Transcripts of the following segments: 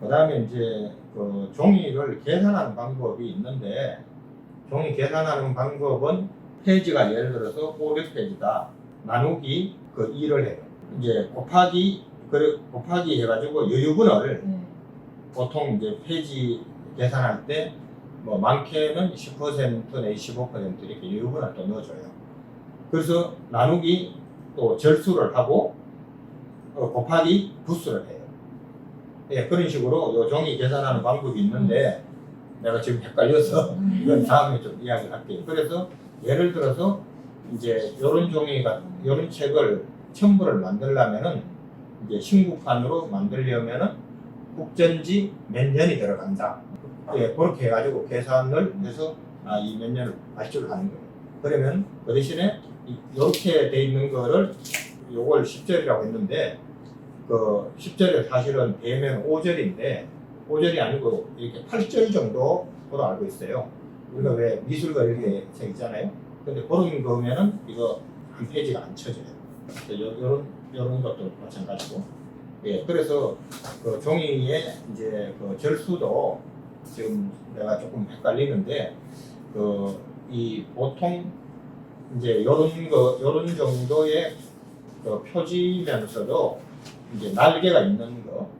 그 다음에 이제 그 종이를 계산하는 방법이 있는데 종이 계산하는 방법은 페이지가 예를 들어서 500페이지다 나누기 그 2를 해요. 이제 곱하기 그 곱하기 해가지고 여유분을 네. 보통 이제 페이지 계산할 때 뭐 많게는 10% 내지 15% 이렇게 여유분을 또 넣어줘요. 그래서 나누기 또 절수를 하고 어, 곱하기 부수를 해요. 예, 그런 식으로 요 종이 계산하는 방법이 있는데 내가 지금 헷갈려서 이건 다음에 좀 이야기를 할게요. 그래서 예를 들어서 이제 요런 종이가 요런 책을 첨부를 만들려면은 이제 신국판으로 만들려면은 국전지 몇 년이 들어간다. 예, 그렇게 해가지고 계산을 해서 아, 이 몇 년을 발주를 하는 거예요. 그러면 그 대신에 이- 이렇게 돼 있는 거를 요걸 10절이라고 했는데 그 10절에 사실은 배면 5절인데 5절이 아니고 이렇게 8절 정도로 알고 있어요. 우리가 왜 미술과 이렇게 써 있잖아요. 근데 그런 거면은 이거 한 페이지가 안 쳐져요. 요런 요런 것도 마찬가지고. 예, 그래서 그 종이의 이제 그 절수도 지금 내가 조금 헷갈리는데 그 이 보통 이제 요런 거 요런 정도의 그 표지면서도 이제 날개가 있는 거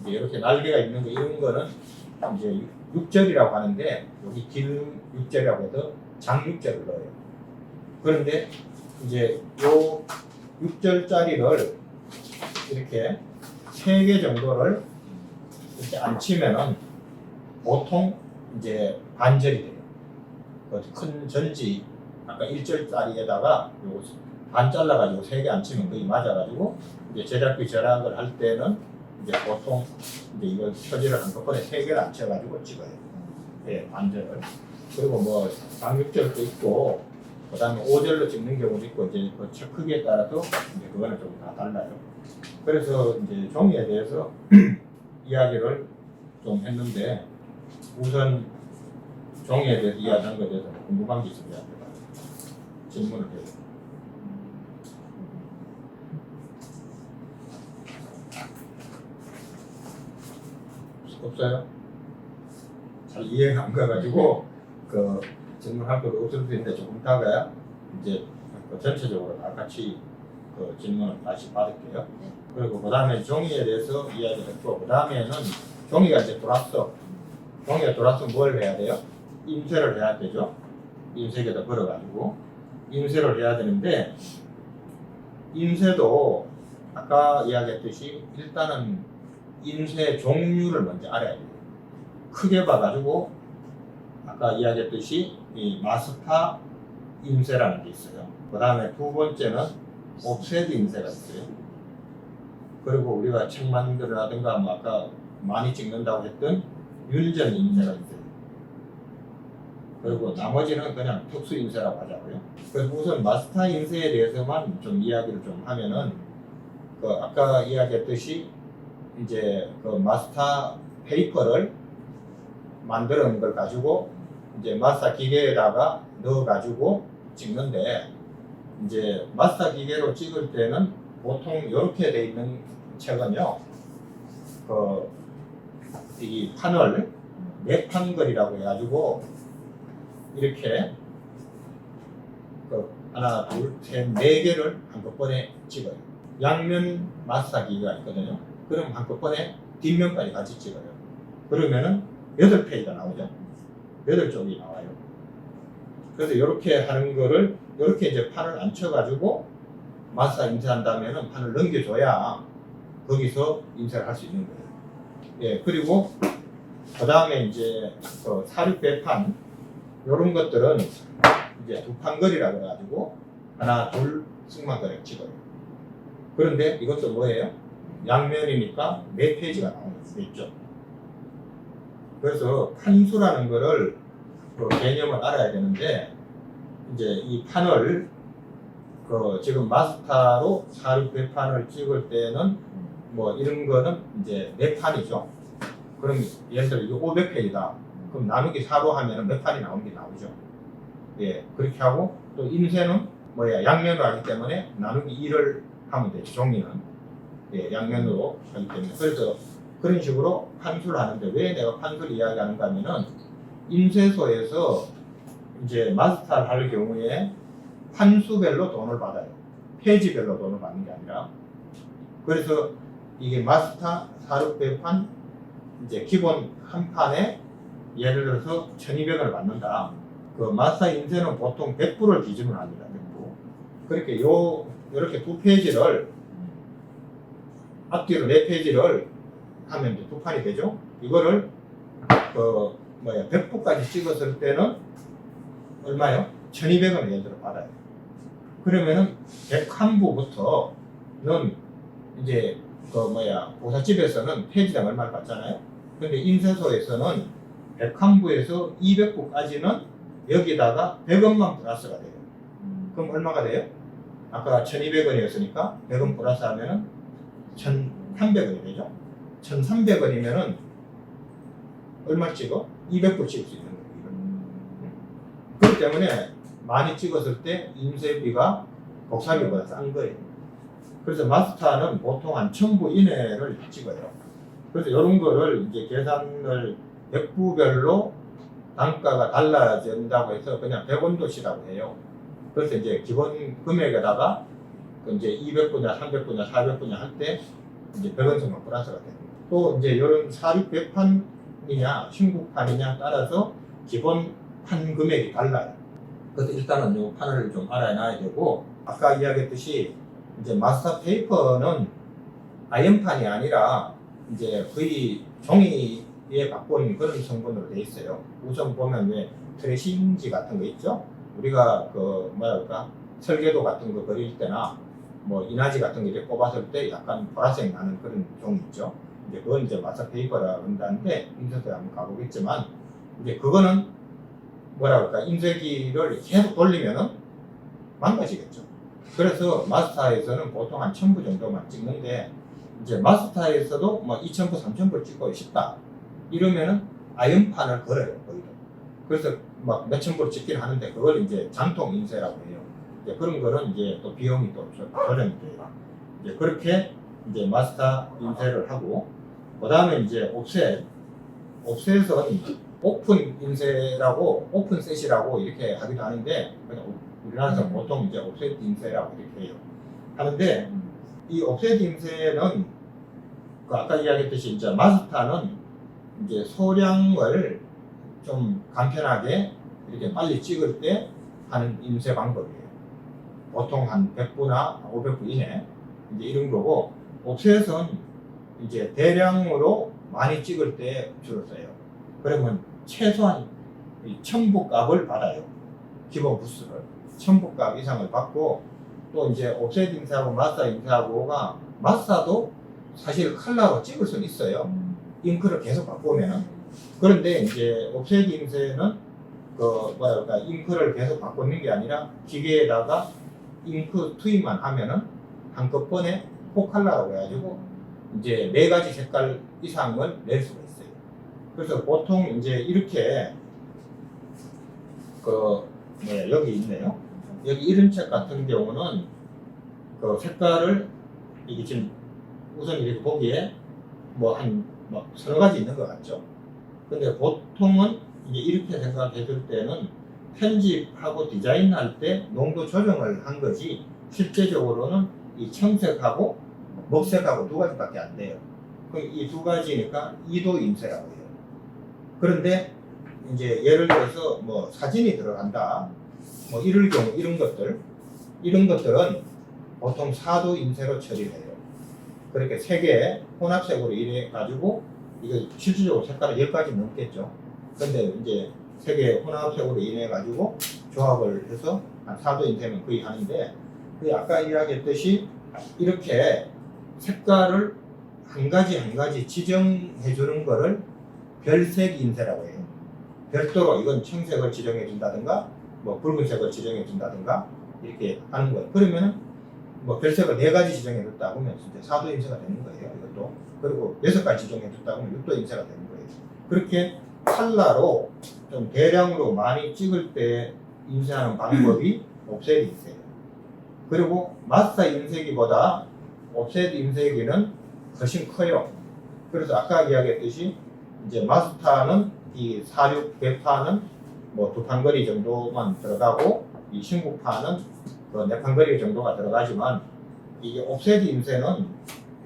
이제 이렇게 날개가 있는 거 이런 거는 이제 육절이라고 하는데 여기 길 육절이라고 해서 장육절을 넣어요. 그런데 이제 요 6절짜리를 이렇게 세 개 정도를 이렇게 안 치면은 보통 이제 반절이 돼요. 그큰 전지 아까 1절짜리에다가 요 거반 잘라가지고 세 개 안 치면 거의 맞아가지고 이제 제작비 절약을 할 때는 이제 보통 이제 이걸 표지를 한꺼번에 세 개를 안 쳐가지고 찍어요. 예, 반절을. 그리고 뭐 장육절도 있고 그다음에 5절로 찍는 경우도 있고 이제 그책 크기에 따라서 이제 그거는 좀 다 달라요. 그래서 이제 종이에 대해서 이야기를 좀 했는데 우선 종이에 대해서 이야기한 것에 대해서 궁금한 게 있으면 질문을 해요. 없어요? 잘 이해가 안 가가지고 그 질문할 것도 없을 수 있는데 조금 이따가 이제 그 전체적으로 다 같이 그 질문을 다시 받을게요. 네. 그리고 그 다음에 종이에 대해서 이야기를 했고 그 다음에는 종이가 이제 돌았어. 종이가 돌았으면 뭘 해야 돼요? 인쇄를 해야 되죠. 인쇄기에다 걸어가지고 인쇄를 해야 되는데 인쇄도 아까 이야기했듯이 일단은 인쇄 종류를 먼저 알아야 돼요. 크게 봐가지고 아까 이야기했듯이 이 마스타 인쇄라는 게 있어요. 그 다음에 두 번째는 옵셋 인쇄가 있어요. 그리고 우리가 책 만들어라든가 뭐 아까 많이 찍는다고 했던 율전 인쇄가 있어요. 그리고 나머지는 그냥 특수 인쇄라고 하자고요. 그래서 우선 마스터 인쇄에 대해서만 좀 이야기를 좀 하면은 그 아까 이야기했듯이 이제 그 마스터 페이퍼를 만드는 걸 가지고 이제 마스터 기계에다가 넣어 가지고 찍는데 이제 마스터 기계로 찍을 때는 보통 이렇게 돼 있는 책은요 그 이 판을 네판글이라고 해가지고 이렇게 그 하나 둘셋네 개를 한꺼번에 찍어요. 양면 마스터 기계가 있거든요 그럼 한꺼번에 뒷면까지 같이 찍어요 그러면은 여덟 페이지가 나오죠 여덟 쪽이 나와요 그래서 이렇게 하는 거를 이렇게 이제 판을 안 쳐가지고 마스터 인쇄한다면은 판을 넘겨줘야 거기서 인쇄를 할 수 있는 거예요. 예, 그리고 그 다음에 이제 그 사륙 배판 이런 것들은 이제 두 판거리라 그래가지고 하나 둘 승마거리 찍어요. 그런데 이것도 뭐예요? 양면이니까 네 페이지가 있죠. 그래서 판수라는 거를 그 개념을 알아야 되는데 이제 이 판을 그 지금 마스터로 사륙 배판을 찍을 때는 뭐 이런 거는 이제 네 판이죠. 그럼 예를 들어 이거 500페이지다. 그럼 나누기 4로 하면은 몇 판이 나오는 게 나오죠. 예, 그렇게 하고 또 인쇄는 뭐야 양면으로 하기 때문에 나누기 2를 하면 되죠. 종이는 예, 양면으로 하기 때문에 그래서 그런 식으로 판수를 하는데 왜 내가 판수를 이야기하는가 하면은 인쇄소에서 이제 마스터를 할 경우에 판수별로 돈을 받아요. 페이지별로 돈을 받는 게 아니라. 그래서 이게 마스터 4,600판 이제 기본 한 판에 예를 들어서 1,200원을 받는다. 그 마스터 인쇄는 보통 100부를 기준으로 합니다. 100부. 그렇게 요 이렇게 두 페이지를 앞뒤로 네 페이지를 하면 이제 두 판이 되죠. 이거를 그 뭐야 100부까지 찍었을 때는 얼마요? 1,200원을 예를 들어 받아요. 그러면은 101부부터는 이제 그 뭐야 보사집에서는 페이지당 얼마를 받잖아요. 근데 인쇄소에서는 101부에서 200부까지는 여기다가 100원만 플러스가 돼요. 그럼 얼마가 돼요? 아까 1200원이었으니까 100원 플러스 하면은 1300원이 되죠? 1300원이면은 얼마 찍어? 200불 찍을 수 있는 거예요. 그렇기 때문에 많이 찍었을 때 인쇄비가 복사비보다 싼 거예요. 그래서 마스터는 보통 한 1000부 이내를 찍어요. 그래서 이런 거를 이제 계산을 100부별로 단가가 달라진다고 해서 그냥 100원 도시라고 해요. 그래서 이제 기본 금액에다가 그 이제 200분야, 300분야, 400분야 할 때 이제 100원 정도 플러스가 됩니다. 또 이제 이런 4,600판이냐, 신국판이냐 따라서 기본 판 금액이 달라요. 그래서 일단은 이 판을 좀 알아놔야 되고 아까 이야기했듯이 이제 마스터 페이퍼는 아연판이 아니라 이제 거의 종이에 바꾼 그런 성분으로 돼 있어요. 우선 보면 왜 트레싱지 같은 거 있죠? 우리가 그 뭐랄까 설계도 같은 거 그릴 때나 뭐 이나지 같은 거 이렇게 꼽았을 때 약간 보라색 나는 그런 종이 있죠. 이제 그건 이제 마사 페이퍼라 그런다는데 인쇄소에 한번 가보겠지만 이제 그거는 뭐라 그럴까 인쇄기를 계속 돌리면은 망가지겠죠. 그래서 마스터에서는 보통 한 1000부 정도만 찍는데 이제 마스터에서도 뭐 2000부, 3000부 찍고 싶다. 이러면은 아연판을 걸어요, 거기도. 그래서 막 몇천 부를 찍긴 하는데 그걸 이제 장통 인쇄라고 해요. 이제 그런 거는 이제 또 비용이 또 저- 저렴이 돼요. 이제 그렇게 이제 마스터 인쇄를 하고 그 다음에 이제 옵셋 옵셋은 오픈 인쇄라고 오픈 셋이라고 이렇게 하기도 하는데 그냥 오- 우리나라에서 음. 보통 이제 옵셋 인쇄라고 이렇게 해요. 하는데 이 옵셋 인쇄는 그 아까 이야기했듯이 이제 마스터는 이제 소량을 좀 간편하게 이렇게 빨리 찍을 때 하는 인쇄 방법이에요. 보통 한 100부나 500부 이내 이제 이런 거고 옵셋은 이제 대량으로 많이 찍을 때 주로 써요. 그러면 최소한 이 1000부 값을 받아요. 기본 부스를 1000부 값 이상을 받고 또 이제 옵셋 인쇄하고 마스터 인쇄하고가 마스터도 사실 컬러로 찍을 수는 있어요. 잉크를 계속 바꾸면은 그런데 이제 옵셋 인쇄는 그 뭐랄까 잉크를 계속 바꾸는 게 아니라 기계에다가 잉크 투입만 하면은 한꺼번에 포칼라라고 해가지고 이제 네 가지 색깔 이상을 낼 수가 있어요. 그래서 보통 이제 이렇게 그 뭐야 여기 있네요. 여기 이런 책 같은 경우는 그 색깔을 이게 지금 우선 이렇게 보기에 뭐한뭐 서너 가지 있는 것 같죠. 근데 보통은 이제 이렇게 생각했을 때는 편집하고 디자인할 때 농도 조정을 한 거지 실제적으로는 이 청색하고 먹색하고 두 가지밖에 안 돼요. 이 두 가지니까 이도 인쇄라고 해요. 그런데 이제 예를 들어서 뭐 사진이 들어간다. 뭐 이럴 경우 이런 것들 이런 것들은 보통 사도 인쇄로 처리해요. 그렇게 세 개 혼합색으로 이래 가지고 이거 실질적으로 색깔이 10가지 넘겠죠. 근데 이제 세개 혼합색으로 인해 가지고 조합을 해서 한 사도 인쇄는 거의 하는데 그 아까 이야기했듯이 이렇게 색깔을 한 가지 한 가지 지정해 주는 거를 별색 인쇄라고 해요. 별도로 이건 청색을 지정해 준다든가 뭐 붉은색을 지정해 준다든가 이렇게 하는 거예요. 그러면은 뭐 별색을 네 가지 지정해 줬다 보면 이제 사도 인쇄가 되는 거예요. 이것도 그리고 여섯 가지 지정해 줬다 보면 육도 인쇄가 되는 거예요. 그렇게 칼라로 좀 대량으로 많이 찍을 때 인쇄하는 방법이 옵셋 인쇄예요. 그리고 마스터 인쇄기보다 옵셋 인쇄기는 훨씬 커요. 그래서 아까 이야기했듯이 이제 마스타는 이 46 배파는 뭐 두 판거리 정도만 들어가고 이 신구파는 그네 판거리 정도가 들어가지만 이게 옵세디 인쇄는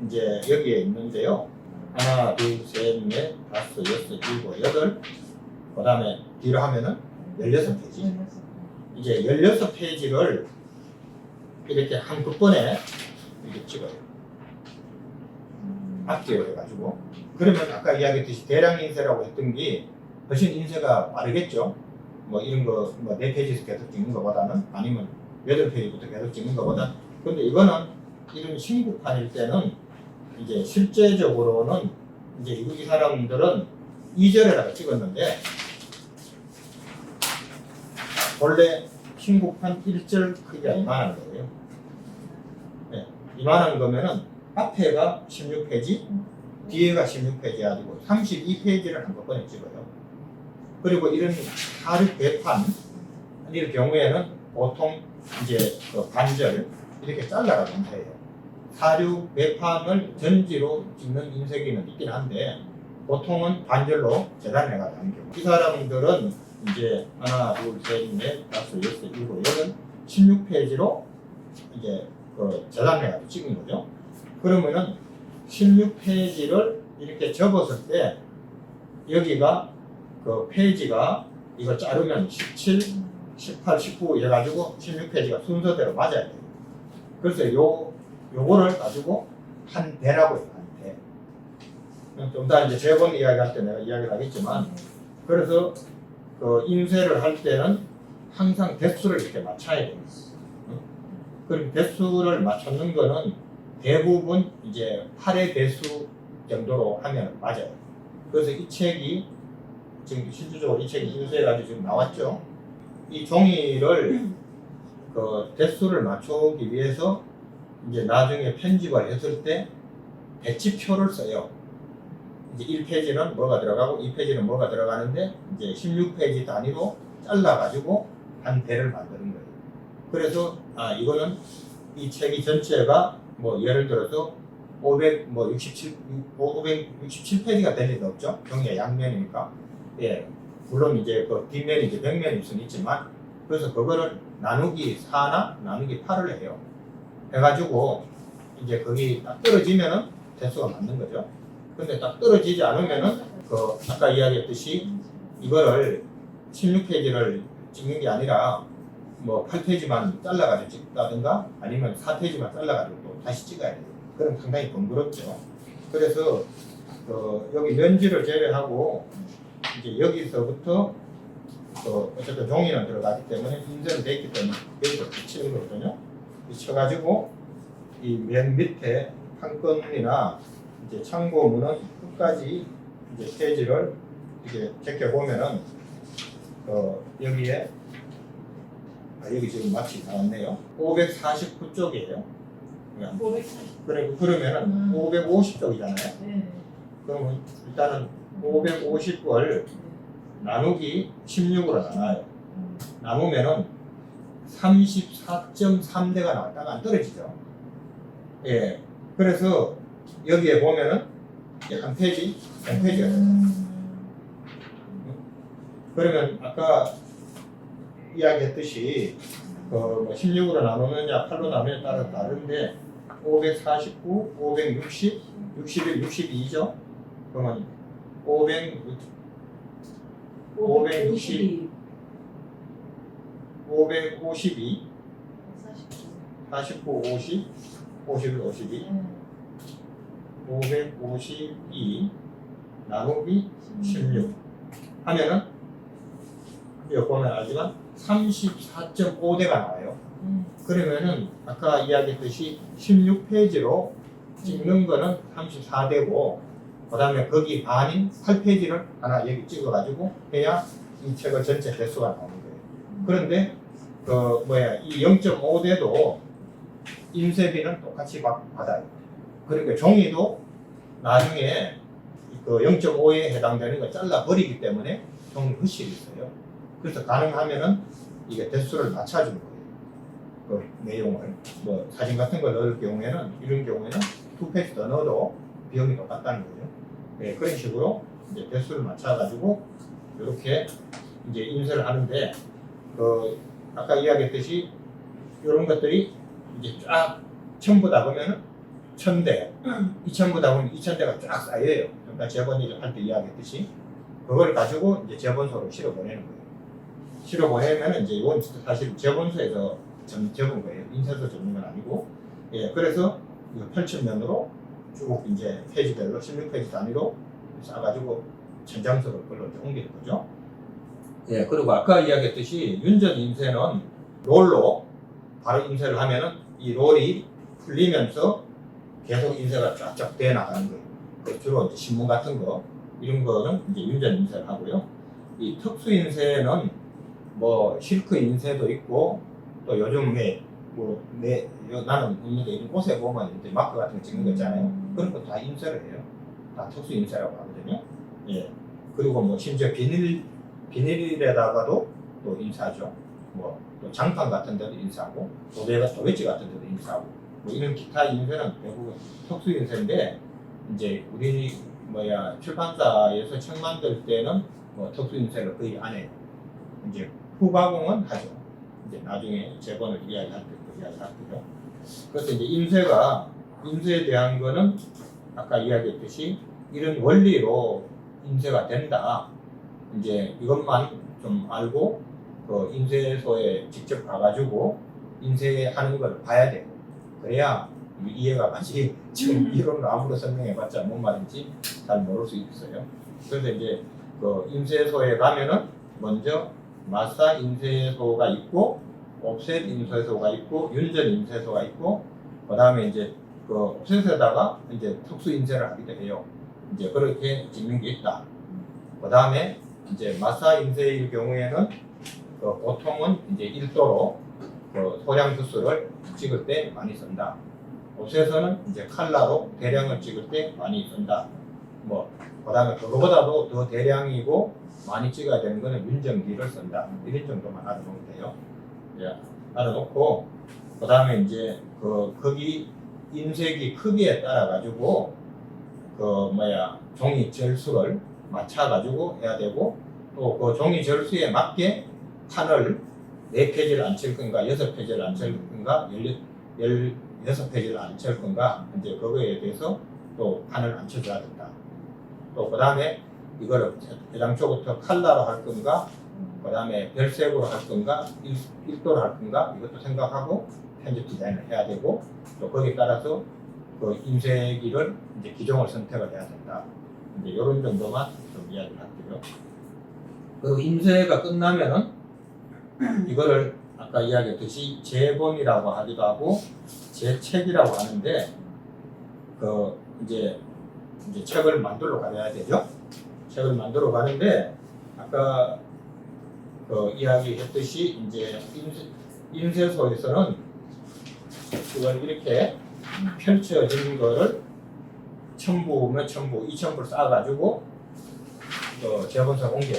이제 여기에 있는데요. 하나, 둘, 셋, 넷, 다섯, 여섯, 일곱, 여덟. 그 다음에 뒤로 하면은 16페이지. 이제 16페이지를 이렇게 한꺼번에 이렇게 찍어요. 앞뒤로 해가지고. 그러면 아까 이야기했듯이 대량 인쇄라고 했던 게 훨씬 인쇄가 빠르겠죠. 뭐 이런 거, 뭐 4페이지에서 계속 찍는 것보다는 아니면 8페이지부터 계속 찍는 것보다. 근데 이거는 이런 신국판일 때는 이제 실제적으로는 이제 이 사람들은 2절에다가 찍었는데 원래 신국판 1절 크기가 이만한 거예요. 네, 이만한 거면은 앞에가 16페이지, 뒤에가 16페이지 가지고 32페이지를 한꺼번에 찍어요. 그리고 이런 사륙 배판 이럴 경우에는 보통 이제 그 반절 이렇게 잘라가지고 해요. 사륙 배판을 전지로 찍는 인쇄기는 있긴 한데 보통은 반절로 하는 경우. 이 사람들은 이제 하나, 둘, 셋, 넷, 다섯, 여섯, 일곱, 여덟, 16페이지로 이제 그 재단해가지고 찍은 거죠. 그러면은 16페이지를 이렇게 접었을 때 여기가 그 페이지가 이거 자르면 17, 18, 19 해가지고 16페이지가 순서대로 맞아야 돼요. 그래서 요 요거를 가지고 한 대라고 해요. 한 대. 좀 이따 이제 재본 이야기할 때 내가 이야기를 하겠지만 그래서 그 인쇄를 할 때는 항상 대수를 이렇게 맞춰야 돼요. 응? 그럼 대수를 맞추는 거는 대부분 이제 8의 대수 정도로 하면 맞아요. 그래서 이 책이 지금 실질적으로 이 책이 인쇄해가지고 지금 나왔죠. 이 종이를 그 대수를 맞추기 위해서 이제 나중에 편집을 했을 때 배치표를 써요. 이제 1페이지는 뭐가 들어가고 2페이지는 뭐가 들어가는데 이제 16페이지 단위로 잘라가지고 한 대를 만드는 거예요. 그래서 아 이거는 이 책이 전체가 뭐 예를 들어서 500 뭐 67, 567페이지가 될 리는 없죠. 종이의 양면이니까. 예. 물론 이제 그 뒷면이 이제 100면일 수는 있지만 그래서 그거를 나누기 4나 나누기 8을 해요. 해가지고 이제 거기 딱 떨어지면은 대수가 맞는 거죠. 근데 딱 떨어지지 않으면은 그 아까 이야기했듯이 이거를 16페이지를 찍는 게 아니라 뭐 8페이지만 잘라가지고 찍다든가 아니면 4페이지만 잘라가지고 또 다시 찍어야 돼요. 그럼 상당히 번거롭죠. 그래서 그 여기 면지를 제외하고 이제 여기서부터 그 어쨌든 종이는 들어가기 때문에 인쇄는 돼 있기 때문에 여기서 붙이는 거거든요. 붙여가지고 이 맨 밑에 판건이나 이제 참고문은 끝까지 이제 페이지를 이렇게 제껴 보면은 어 여기에 아, 여기 지금 마치 나왔네요. 549쪽이에요. 540. 그래 그러면은 음. 550쪽이잖아요. 네. 그러면 일단은 550을 나누기 16으로 나눠요. 음. 나누면은 34.3대가 나왔다가 안 떨어지죠. 예. 그래서 여기에 보면은 한 페이지, 한 페이지가 돼요. 음. 그러면 아까 이야기했듯이 그뭐 16으로 나누느냐 8로 나누느냐에 따라 다른데 549, 560, 61, 62죠. 그러면 500, 560. 552, 49, 50, 51, 52, 552 나누기 16 하면은 여기 보면 알지만 34.5대가 나와요. 그러면은 아까 이야기했듯이 16페이지로 찍는 거는 34대고 그 다음에 거기 반인 8페이지를 하나 여기 찍어가지고 해야 이 책의 전체 나오는 거예요. 그런데 그 뭐야 이 0.5대도 인쇄비는 똑같이 받- 받아요. 그러니까 종이도 나중에 그 0.5에 해당되는 거 잘라 버리기 때문에 종이 허실이 있어요. 그래서 가능하면은 이게 대수를 맞춰주는 거예요. 그 내용을 뭐 사진 같은 걸 넣을 경우에는 이런 경우에는 투 페이지 더 넣어도 비용이 똑같다는 거죠. 예, 그런 식으로 이제 배수를 맞춰가지고 이렇게 이제 인쇄를 하는데 그 아까 이야기했듯이 이런 것들이 이제 쫙 전부 다 보면은 천 대, 이천 부다 보면 이천 대가 쫙 쌓여요. 그러니까 재본일 할때 이야기했듯이 그걸 가지고 이제 재본소로 실어 보내는 거예요. 실어 보내면 이제 이건 사실 재본소에서 전 접은 거예요. 인쇄소 접는 건 아니고 예, 그래서 이거 펼칠면으로 쭉 이제 페이지별로 16페이지 단위로 싸가지고 천장소로 그걸로 이제 옮기는 거죠. 예, 그리고 아까 이야기했듯이 윤전 인쇄는 롤로 바로 인쇄를 하면은 이 롤이 풀리면서 계속 인쇄가 쫙쫙 돼 나가는 거예요. 그 주로 이제 신문 같은 거 이런 거는 이제 윤전 인쇄를 하고요. 이 특수 인쇄는 뭐 실크 인쇄도 있고 또 요즘 왜뭐내 나는 있는데 이런 옷에 보면 이제 마크 같은 거 찍는 거 있잖아요. 그런 거 다 인쇄를 해요. 다 특수 인쇄라고 하거든요. 예. 그리고 뭐 심지어 비닐 비닐에다가도 또 인쇄하죠. 뭐 또 장판 같은 데도 인쇄하고 도배가 도배지 같은 데도 인쇄하고 뭐 이런 기타 인쇄는 대부분 특수 인쇄인데 이제 우리 뭐야 출판사에서 책 만들 때는 뭐 특수 인쇄를 거의 안 해요. 이제 후가공은 하죠. 이제 나중에 재본을 이야기할 때 이야기할 거죠. 그래서 이제 인쇄가 인쇄에 대한 거는 아까 이야기했듯이 이런 원리로 인쇄가 된다. 이제 이것만 좀 알고 그 인쇄소에 직접 가가지고 인쇄하는 걸 봐야 돼요. 그래야 이해가 가지. 지금 이론으로 아무리 설명해봤자 뭔 말인지 잘 모를 수 있어요. 그래서 이제 그 인쇄소에 가면은 먼저 마사 인쇄소가 있고 옵셋 인쇄소가 있고 윤전 인쇄소가 있고 그 다음에 이제 그 옵셋에다가 이제 특수 인쇄를 하기도 해요. 이제 그렇게 찍는 게 있다. 그 다음에 이제 마사 인쇄일 경우에는 그 보통은 이제 1도로 그 소량 두수를 찍을 때 많이 쓴다. 옵셋에서는 이제 칼라로 대량을 찍을 때 많이 쓴다. 뭐 그다음에 그거보다도 더 대량이고 많이 찍어야 되는 거는 윤정기를 쓴다. 이런 정도만 알아놓으면 돼요. 예, 알아놓고 그다음에 이제 그 거기 인쇄기 크기에 따라 가지고 그 뭐야 종이 절수를 맞춰 가지고 해야 되고 또 그 종이 절수에 맞게 판을 네 페이지를 안 칠 건가 여섯 페이지를 안 칠 건가 열 여섯 페이지를 안 칠 건가 이제 그거에 대해서 또 판을 안 쳐줘야 된다. 또 그 다음에 이거를 애당초부터 칼라로 할 건가 그 다음에 별색으로 할 건가 일, 일도로 할 건가 이것도 생각하고 편집 디자인을 해야 되고 또 거기에 따라서 그 인쇄기를 이제 기종을 선택을 해야 된다. 이제 이런 정도만 좀 이야기를 할게요. 그리고 인쇄가 끝나면은 이거를 아까 이야기했듯이 재본이라고 하기도 하고 재책이라고 하는데 그 이제 이제 책을 만들러 가야 되죠. 책을 만들어 가는데 아까 그 이야기했듯이 이제 인쇄, 인쇄소에서는 이걸 이렇게 펼쳐진 거를 첨부 몇 첨부 이 첨부를 쌓아가지고 그 재본사 옮겨